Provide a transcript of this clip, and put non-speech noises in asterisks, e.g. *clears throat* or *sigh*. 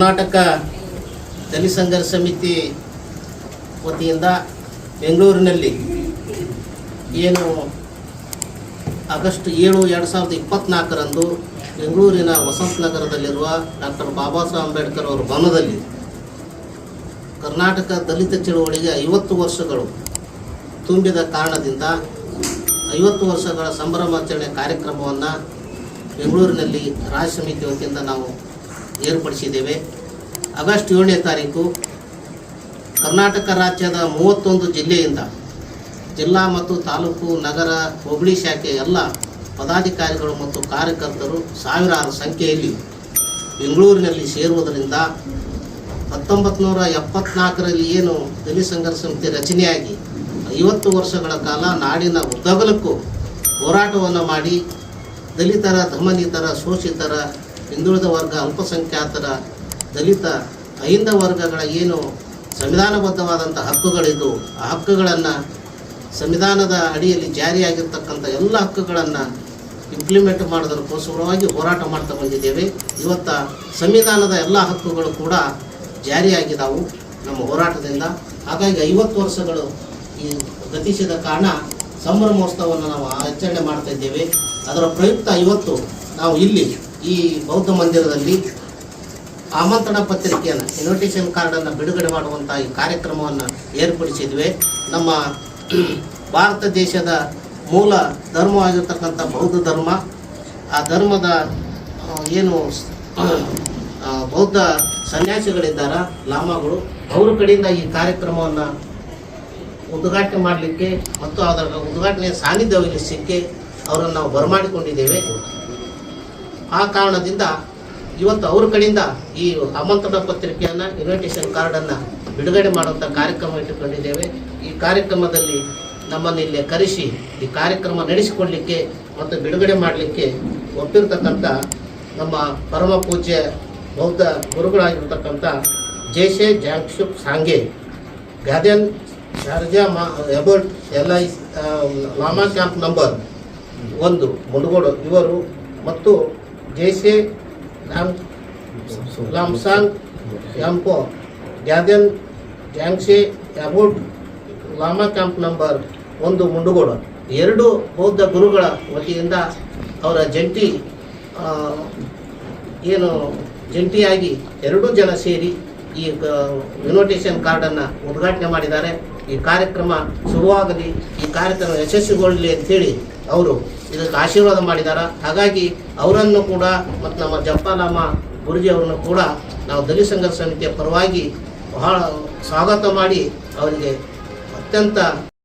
ಕರ್ನಾಟಕ ದಲಿತ ಸಂಘರ್ಷ ಸಮಿತಿ ವತಿಯಿಂದ ಬೆಂಗಳೂರಿನಲ್ಲಿ ಏನು ಆಗಸ್ಟ್ ಏಳು ಎರಡು ಸಾವಿರದ ಇಪ್ಪತ್ತ್ನಾಲ್ಕರಂದು ಬೆಂಗಳೂರಿನ ವಸಂತ ನಗರದಲ್ಲಿರುವ ಡಾಕ್ಟರ್ ಬಾಬಾ ಸಾಹೇಬ್ ಅಂಬೇಡ್ಕರ್ ಅವರ ಭವನದಲ್ಲಿ ಕರ್ನಾಟಕ ದಲಿತ ಚಳುವಳಿಗೆ ಐವತ್ತು ವರ್ಷಗಳು ತುಂಬಿದ ಕಾರಣದಿಂದ ಐವತ್ತು ವರ್ಷಗಳ ಸಂಭ್ರಮಾಚರಣೆ ಕಾರ್ಯಕ್ರಮವನ್ನು ಬೆಂಗಳೂರಿನಲ್ಲಿ ರಾಜ ಸಮಿತಿ ವತಿಯಿಂದ ನಾವು ಏರ್ಪಡಿಸಿದ್ದೇವೆ. ಆಗಸ್ಟ್ ಏಳನೇ ತಾರೀಕು ಕರ್ನಾಟಕ ರಾಜ್ಯದ ಮೂವತ್ತೊಂದು ಜಿಲ್ಲೆಯಿಂದ ಜಿಲ್ಲಾ ಮತ್ತು ತಾಲೂಕು, ನಗರ, ಹೋಬಳಿ ಶಾಖೆ ಎಲ್ಲ ಪದಾಧಿಕಾರಿಗಳು ಮತ್ತು ಕಾರ್ಯಕರ್ತರು ಸಾವಿರಾರು ಸಂಖ್ಯೆಯಲ್ಲಿ ಬೆಂಗಳೂರಿನಲ್ಲಿ ಸೇರುವುದರಿಂದ ಹತ್ತೊಂಬತ್ತು ನೂರ ಎಪ್ಪತ್ನಾಲ್ಕರಲ್ಲಿ ಏನು ದಲಿತ ಸಂಘರ್ಷ ಸಮಿತಿ ರಚನೆಯಾಗಿ ಐವತ್ತು ವರ್ಷಗಳ ಕಾಲ ನಾಡಿನ ಉದ್ದಗಲಕ್ಕೂ ಹೋರಾಟವನ್ನು ಮಾಡಿ ದಲಿತರ ಧಮನಿತರ ಶೋಷಿತರ ಹಿಂದುಳಿದ ವರ್ಗ ಅಲ್ಪಸಂಖ್ಯಾತರ ದಲಿತ ಅಹಿಂದ ವರ್ಗಗಳ ಏನು ಸಂವಿಧಾನಬದ್ಧವಾದಂಥ ಹಕ್ಕುಗಳಿದ್ದು, ಆ ಹಕ್ಕುಗಳನ್ನು ಸಂವಿಧಾನದ ಅಡಿಯಲ್ಲಿ ಜಾರಿಯಾಗಿರ್ತಕ್ಕಂಥ ಎಲ್ಲ ಹಕ್ಕುಗಳನ್ನು ಇಂಪ್ಲಿಮೆಂಟ್ ಮಾಡೋದಕ್ಕೋಸ್ಕರವಾಗಿ ಹೋರಾಟ ಮಾಡ್ತಾ ಬಂದಿದ್ದೇವೆ. ಇವತ್ತ ಸಂವಿಧಾನದ ಎಲ್ಲ ಹಕ್ಕುಗಳು ಕೂಡ ಜಾರಿಯಾಗಿದ್ದಾವು ನಮ್ಮ ಹೋರಾಟದಿಂದ. ಹಾಗಾಗಿ ಐವತ್ತು ವರ್ಷಗಳು ಈ ಗತಿಸಿದ ಕಾರಣ ಸಂಭ್ರಮೋತ್ಸವವನ್ನು ನಾವು ಆಚರಣೆ ಮಾಡ್ತಾ ಇದ್ದೇವೆ. ಅದರ ಪ್ರಯುಕ್ತ ಇವತ್ತು ನಾವು ಇಲ್ಲಿ ಈ ಬೌದ್ಧ ಮಂದಿರದಲ್ಲಿ ಆಮಂತ್ರಣ ಪತ್ರಿಕೆಯನ್ನು ಇನ್ವಿಟೇಷನ್ ಕಾರ್ಡನ್ನು ಬಿಡುಗಡೆ ಮಾಡುವಂಥ ಈ ಕಾರ್ಯಕ್ರಮವನ್ನು ಏರ್ಪಡಿಸಿದ್ವಿ. ನಮ್ಮ *clears throat* ಭಾರತ ದೇಶದ ಮೂಲ ಧರ್ಮವಾಗಿರ್ತಕ್ಕಂಥ ಬೌದ್ಧ ಧರ್ಮ, ಆ ಧರ್ಮದ ಏನು ಬೌದ್ಧ ಸನ್ಯಾಸಿಗಳಿದ್ದಾರ, ಲಾಮಾಗಳು, ಅವರ ಕಡೆಯಿಂದ ಈ ಕಾರ್ಯಕ್ರಮವನ್ನು ಉದ್ಘಾಟನೆ ಮಾಡಲಿಕ್ಕೆ ಮತ್ತು ಅದರ ಉದ್ಘಾಟನೆಯ ಸಾನ್ನಿಧ್ಯ ವಹಿಸಲಿಕ್ಕೆ ಅವರನ್ನು ನಾವು ಬರಮಾಡಿಕೊಂಡಿದ್ದೇವೆ. ಆ ಕಾರಣದಿಂದ ಇವತ್ತು ಅವ್ರ ಕಡೆಯಿಂದ ಈ ಆಮಂತ್ರಣ ಪತ್ರಿಕೆಯನ್ನು ಇನ್ವಿಟೇಷನ್ ಕಾರ್ಡನ್ನು ಬಿಡುಗಡೆ ಮಾಡುವಂಥ ಕಾರ್ಯಕ್ರಮ ಇಟ್ಟುಕೊಂಡಿದ್ದೇವೆ. ಈ ಕಾರ್ಯಕ್ರಮದಲ್ಲಿ ನಮ್ಮನ್ನು ಇಲ್ಲಿ ಕರೆಸಿ, ಈ ಕಾರ್ಯಕ್ರಮ ನಡೆಸಿಕೊಡಲಿಕ್ಕೆ ಮತ್ತು ಬಿಡುಗಡೆ ಮಾಡಲಿಕ್ಕೆ ಒಪ್ಪಿರ್ತಕ್ಕಂಥ ನಮ್ಮ ಪರಮ ಪೂಜ್ಯ ಬೌದ್ಧ ಗುರುಗಳಾಗಿರ್ತಕ್ಕಂಥ ಜೇಷೆ ಜಾಂಕ್ಷುಪ್, ಸಾಂಗೆ ಗಾದೆನ್ ಶಾರ್ಜಾ ಮಾ ಎಬರ್ಟ್ ಎಲ್ ಐ ಲಾಮಾ ಕ್ಯಾಂಪ್ ನಂಬರ್ ಒಂದು, ಮುಂಡಗೋಡು ಇವರು ಮತ್ತು ಲಾಮ್ ಲಾಮ್ಸಾಂಗ್, ಯಾಂಪೋ ಗ್ಯಾದೆನ್ ಗ್ಯಾಂಗ್ಸೆ ಯಾಬೋಟ್, ಲಾಮಾ ಕ್ಯಾಂಪ್ ನಂಬರ್ ಒಂದು ಮುಂಡಗೋಡು. ಎರಡು ಬೌದ್ಧ ಗುರುಗಳ ವತಿಯಿಂದ ಅವರ ಜಂಟಿ ಏನು ಜಂಟಿಯಾಗಿ ಎರಡೂ ಜನ ಸೇರಿ ಈ ಇನ್ವಿಟೇಷನ್ ಕಾರ್ಡನ್ನು ಉದ್ಘಾಟನೆ ಮಾಡಿದ್ದಾರೆ. ಈ ಕಾರ್ಯಕ್ರಮ ಶುರುವಾಗಲಿ, ಈ ಕಾರ್ಯಕ್ರಮ ಯಶಸ್ವಿಗೊಳ್ಳಲಿ ಅಂತೇಳಿ ಅವರು ಇದಕ್ಕೆ ಆಶೀರ್ವಾದ ಮಾಡಿದ್ದಾರೆ ಹಾಗಾಗಿ ಅವರನ್ನು ಕೂಡ ಮತ್ತು ನಮ್ಮ ಜಪ್ಪಾಲಾಮ ಗುರುಜಿ ಅವರನ್ನು ಕೂಡ ನಾವು ದಲಿತ ಸಂಘರ್ಷ ಸಮಿತಿಯ ಪರವಾಗಿ ಬಹಳ ಸ್ವಾಗತ ಮಾಡಿ ಅವರಿಗೆ ಅತ್ಯಂತ